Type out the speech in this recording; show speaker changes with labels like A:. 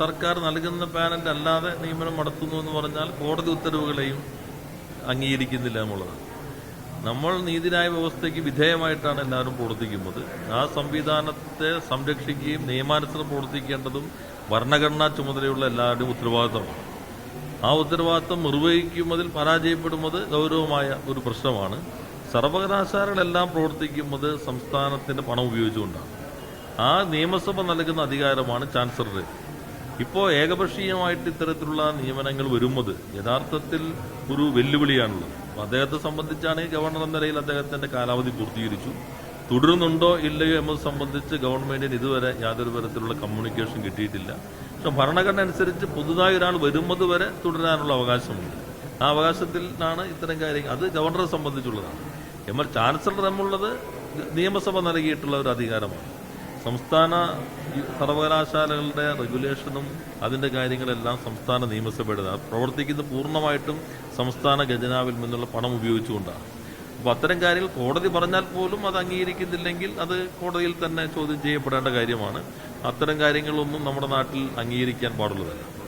A: സർക്കാർ നൽകുന്ന പാനന്റ് അല്ലാതെ നിയമനം നടത്തുന്നു എന്ന് പറഞ്ഞാൽ കോടതി ഉത്തരവുകളെയും അംഗീകരിക്കുന്നില്ല എന്നുള്ളതാണ് നമ്മൾ നീതിന്യായ വ്യവസ്ഥയ്ക്ക് വിധേയമായിട്ടാണ് എല്ലാവരും പ്രവർത്തിക്കുന്നത്. ആ സംവിധാനത്തെ സംരക്ഷിക്കുകയും നിയമാനുസൃതം പ്രവർത്തിക്കേണ്ടതും ഭരണഘടനാ ചുമതലയുള്ള എല്ലാവരുടെയും ഉത്തരവാദിത്തമാണ്. ആ ഉത്തരവാദിത്തം നിർവഹിക്കുന്നതിൽ പരാജയപ്പെടുന്നത് ഗൗരവമായ ഒരു പ്രശ്നമാണ്. സർവകലാശാലകളെല്ലാം പ്രവർത്തിക്കുന്നത് സംസ്ഥാനത്തിന്റെ പണം ഉപയോഗിച്ചുകൊണ്ടാണ്. ആ നിയമസഭ നൽകുന്ന അധികാരമാണ് ചാൻസലറുടെ ഇപ്പോൾ ഏകപക്ഷീയമായിട്ട് ഇത്തരത്തിലുള്ള നിയമനങ്ങൾ വരുന്നത് യഥാർത്ഥത്തിൽ ഒരു വെല്ലുവിളിയാണുള്ളത്. അപ്പോൾ അദ്ദേഹത്തെ സംബന്ധിച്ചാണ് ഗവർണർ എന്ന നിലയിൽ അദ്ദേഹത്തിന്റെ കാലാവധി പൂർത്തീകരിച്ചു. തുടരുന്നുണ്ടോ ഇല്ലയോ എന്നത് സംബന്ധിച്ച് ഗവൺമെന്റിന് ഇതുവരെ യാതൊരു തരത്തിലുള്ള കമ്മ്യൂണിക്കേഷൻ കിട്ടിയിട്ടില്ല. പക്ഷെ ഭരണഘടന അനുസരിച്ച് പുതുതായി ഒരാൾ വരുന്നത് വരെ തുടരാനുള്ള അവകാശമുണ്ട്. ആ അവകാശത്തിലാണ് ഇത്തരം കാര്യങ്ങൾ അത് ഗവർണറെ സംബന്ധിച്ചുള്ളതാണ്. എന്നാൽ ചാൻസലർ എന്നുള്ളത് നിയമസഭ നൽകിയിട്ടുള്ള ഒരു അധികാരമാണ്. സംസ്ഥാന സർവകലാശാലകളുടെ റെഗുലേഷനും അതിന്റെ കാര്യങ്ങളെല്ലാം സംസ്ഥാന നിയമസഭയുടേതാണ് പ്രവർത്തിക്കുന്നത് പൂർണമായിട്ടും സംസ്ഥാന ഖജനാവിൽ നിന്നുള്ള പണം ഉപയോഗിച്ചുകൊണ്ടാണ്. അപ്പോൾ അത്തരം കാര്യങ്ങൾ കോടതി പറഞ്ഞാൽ പോലും അത് അംഗീകരിക്കുന്നില്ലെങ്കിൽ അത് കോടതിയിൽ തന്നെ ചോദ്യം ചെയ്യപ്പെടേണ്ട കാര്യമാണ്. അത്തരം കാര്യങ്ങളൊന്നും നമ്മുടെ നാട്ടിൽ അംഗീകരിക്കാൻ പാടുള്ളതല്ല.